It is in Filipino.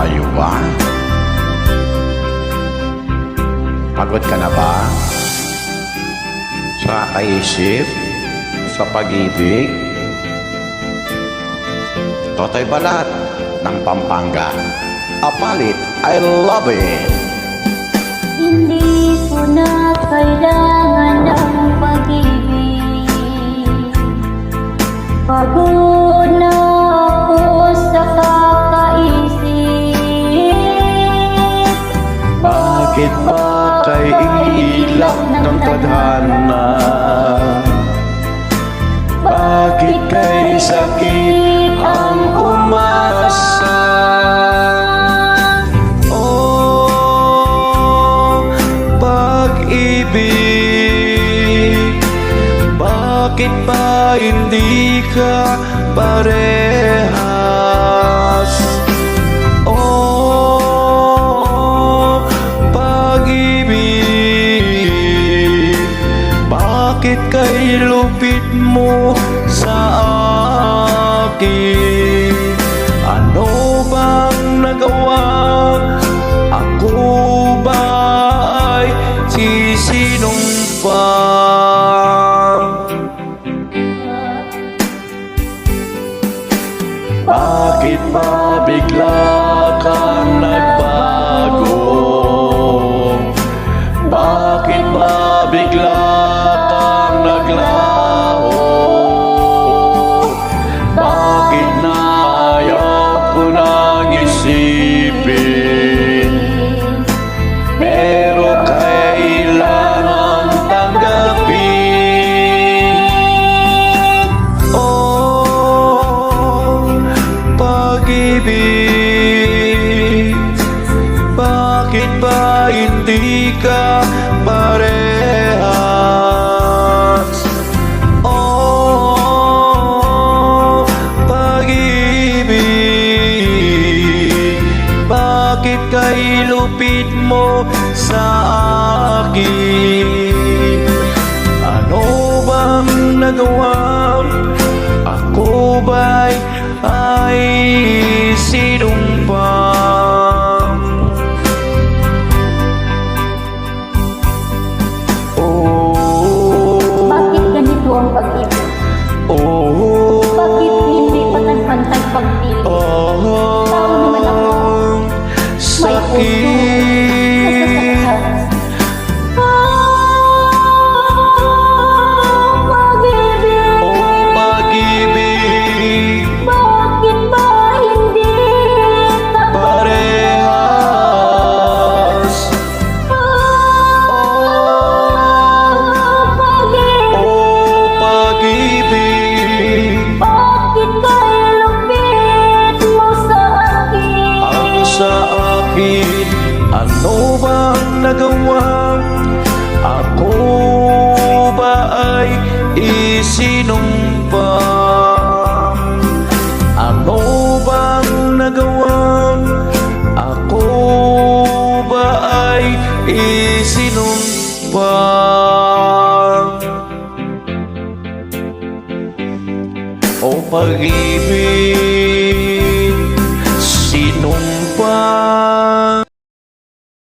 tayo ba? Pagod ka na ba? Sa kaisip? Sa pag-ibig? Totoy Balat ng Pampanga. Apalit, I love it! Hindi ko na kailangan ng pag-ibig Pagod Bakit ba kay iilak ng tadhana? Bakit kay sakit ang umasa? Oh, pag-ibig Bakit ba hindi ka parehas? Kay lupit mo sa akin? Ano bang nagawa? Ako ba ay sisinumpa? Bakit ba bigla 来 lupit mo sa akin? ginagawa Ako ba ay isinumpa? Ano bang nagawa? Ako ba ay isinumpa? O pag-ibig sinumpa